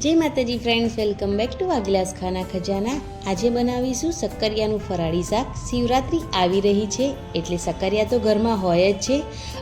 જય Mataji friends welcome back to Vaglas Khana Khazana. આજે બનાવીશું સક્કરિયાનું ફરાળી શાક. શિવરાત્રિ આવી રહી છે, એટલે સક્કરિયા તો ઘરમાં હોય જ છે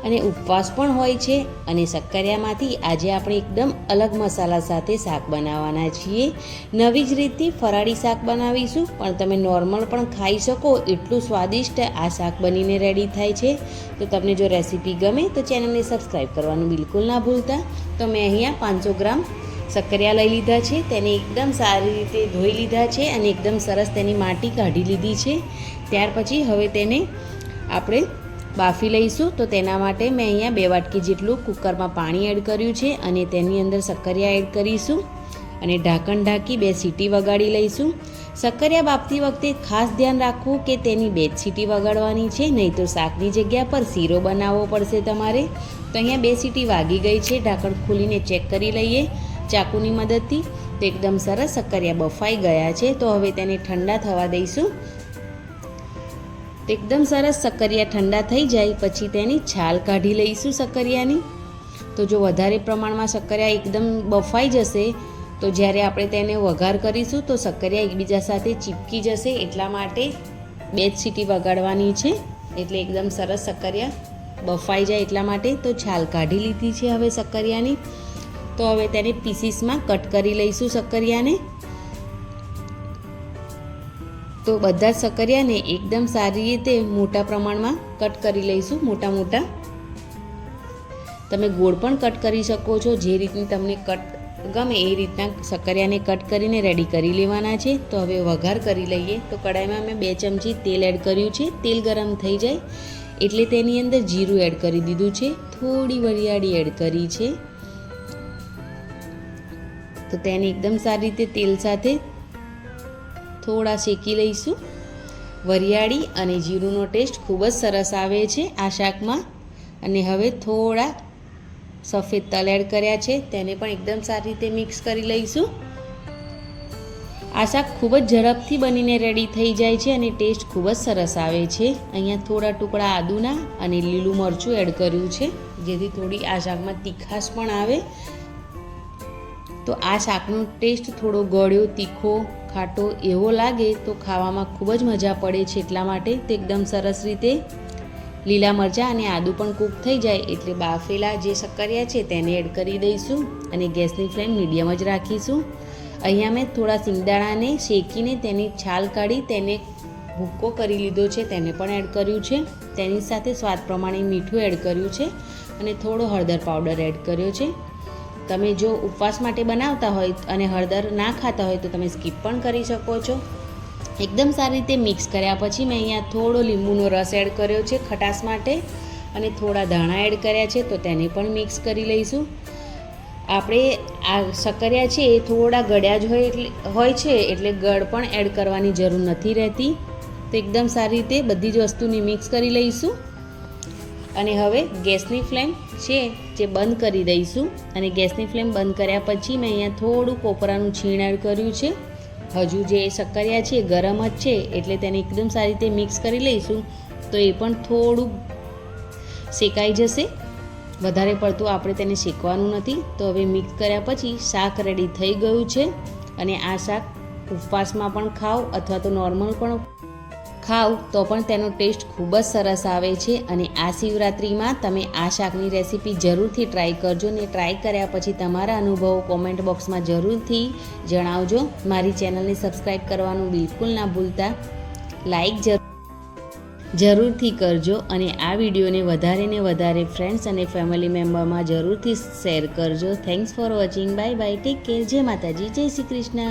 અને ઉપવાસ પણ હોય છે અને સક્કરિયામાંથી આજે આપણે એકદમ અલગ મસાલા સાથે શાક બનાવવાના છીએ. નવી જ રીતથી ફરાળી શાક બનાવીશું, પણ તમે નોર્મલ પણ ખાઈ શકો, એટલું સ્વાદિષ્ટ આ શાક બનીને રેડી થાય છે. તો તમને જો રેસીપી ગમે તો ચેનલને સબસ્ક્રાઈબ કરવાનું બિલકુલ ના ભૂલતા. તો મેં અહીંયા પાંચસો ગ્રામ સક્કરિયા લઈ લીધા છે, તેને એકદમ સારી રીતે ધોઈ લીધા છે અને એકદમ સરસ તેની માટી કાઢી લીધી છે. ત્યાર પછી હવે તેને આપણે બાફી લઈશું. તો તેના માટે મેં અહીંયા બે વાટકી જેટલું કુકરમાં પાણી એડ કર્યું છે અને તેની અંદર સક્કરિયા એડ કરીશું. અને ઢાંકણ ઢાંકી બે સીટી વગાડી લઈશું. સક્કરિયા બાફતી વખતે ખાસ ધ્યાન રાખવું કે તેની બે સીટી વગાડવાની છે, નહીં તો શાકની જગ્યા પર શીરો બનાવવો પડશે તમારે. તો અહીંયા બે સીટી વાગી ગઈ છે. ઢાંકણ ખોલીને ચેક કરી લઈએ. ચાકુની મદદથી. તો એકદમ સરસ સક્કરિયા બફાઈ ગયા છે. તો હવે તેને ઠંડા થવા દઈશું. એકદમ સરસ સક્કરિયા ઠંડા થઈ જાય. પછી તેની છાલ કાઢી લઈશું સક્કરિયાની. તો જો વધારે પ્રમાણમાં સક્કરિયા એકદમ બફાઈ જશે, તો જ્યારે આપણે તેને વઘાર કરીશું, તો સક્કરિયા એકબીજા સાથે ચીપકી જશે. એટલા માટે બે જ સીટી વગાડવાની છે. એટલે એકદમ સરસ સક્કરિયા બફાઈ જાય એટલા માટે. તો છાલ કાઢી લીધી છે હવે સક્કરિયાની. તો હવે તેને પીસીસમાં કટ કરી લઈશું સક્કરિયાને. તો બધા સક્કરિયાને એકદમ સારી રીતે મોટા પ્રમાણમાં કટ કરી લઈશું, મોટા મોટા. તમે ગોળ પણ કટ કરી શકો છો, જે રીતની તમને કટ ગમે એ રીતના સક્કરિયાને કટ કરીને રેડી કરી લેવાના છે. તો હવે વઘાર કરી લઈએ. તો કડાઈમાં મેં બે ચમચી તેલ એડ કર્યું છે. તેલ ગરમ થઈ જાય. એટલે તેની અંદર જીરું એડ કરી દીધું છે. થોડી વરિયાળી એડ કરી છે. તો તેને એકદમ સારી રીતે તેલ સાથે થોડા શેકી લઈશું. વરિયાળી અને જીરુંનો ટેસ્ટ ખૂબ જ સરસ આવે છે આ શાકમાં. અને હવે થોડા સફેદ તલ એડ કર્યા છે, તેને પણ એકદમ સારી રીતે મિક્સ કરી લઈશું. આ શાક ખૂબ જ ઝડપથી બનીને રેડી થઈ જાય છે અને ટેસ્ટ ખૂબ જ સરસ આવે છે. અહીંયા થોડા ટુકડા આદુના અને લીલું મરચું એડ કર્યું છે, જેથી થોડી આ શાકમાં તીખાશ પણ આવે. તો આ શાકનો ટેસ્ટ થોડો ગળ્યો, તીખો, ખાટો એવો લાગે તો ખાવામાં ખૂબ જ મજા પડે છે. એટલા માટે તે એકદમ સરસ રીતે લીલા મરચાં અને આદું પણ કૂક થઈ જાય. એટલે બાફેલા જે શક્કરિયા છે તેને એડ કરી દઈશું અને ગેસની ફ્લેમ મીડિયમ જ રાખીશું. અહીંયા મેં થોડા સિંગદાણાને શેકીને તેની છાલ કાઢી તેને ભૂક્કો કરી લીધો છે. તેને પણ એડ કર્યું છે. તેની સાથે સ્વાદ પ્રમાણે મીઠું એડ કર્યું છે અને થોડો હળદર પાવડર એડ કર્યો છે. તમે જો ઉપવાસ માટે બનાવતા હોય અને હળદર ના ખાતા હોય તો તમે સ્કીપ પણ કરી શકો છો. એકદમ સારી રીતે મિક્સ કર્યા પછી મેં અહીંયા થોડો લીંબુનો રસ એડ કર્યો છે ખટાશ માટે અને થોડા ધાણા એડ કર્યા છે તો તેને પણ મિક્સ કરી લઈશું. આપણે આ શકરિયા છે એ થોડા ગળ્યા જ હોય એટલે, હોય છે એટલે ગળ પણ એડ કરવાની જરૂર નથી રહેતી. તો એકદમ સારી રીતે બધી જ વસ્તુની મિક્સ કરી લઈશું. અને હવે ગેસની ફ્લેમ છે જે બંધ કરી દઈશું. અને ગેસની ફ્લેમ બંધ કર્યા પછી મેં અહીંયા થોડું કોપરાનું છીણાડ કર્યું છે. હજુ જે શક્કરિયા છે ગરમ જ છે, એટલે તેને એકદમ સારી રીતે મિક્સ કરી લઈશું. તો એ પણ થોડું શેકાઈ જશે. વધારે પડતું આપણે તેને શેકવાનું નથી. તો હવે મિક્સ કર્યા પછી શાક રેડી થઈ ગયું છે. અને આ શાક ઉપવાસમાં પણ ખાઓ અથવા તો નોર્મલ પણ ખાવ તો પણ તેનો ટેસ્ટ ખૂબ જ સરસ આવે છે અને આ શિવરાત્રિમાં તમે આ શાકની રેસીપી જરૂરથી ટ્રાય કરજો ને ટ્રાય કર્યા પછી તમારા અનુભવો કોમેન્ટ બોક્સમાં જરૂરથી જણાવજો. મારી ચેનલને સબસ્ક્રાઈબ કરવાનું બિલકુલ ના ભૂલતા. લાઈક જરૂર જરૂરથી કરજો અને આ વિડીયોને વધારે ને વધારે ફ્રેન્ડ્સ અને ફેમિલી મેમ્બરમાં જરૂરથી શેર કરજો. Thanks for watching bye bye take care જય માતાજી. જય શ્રી કૃષ્ણ.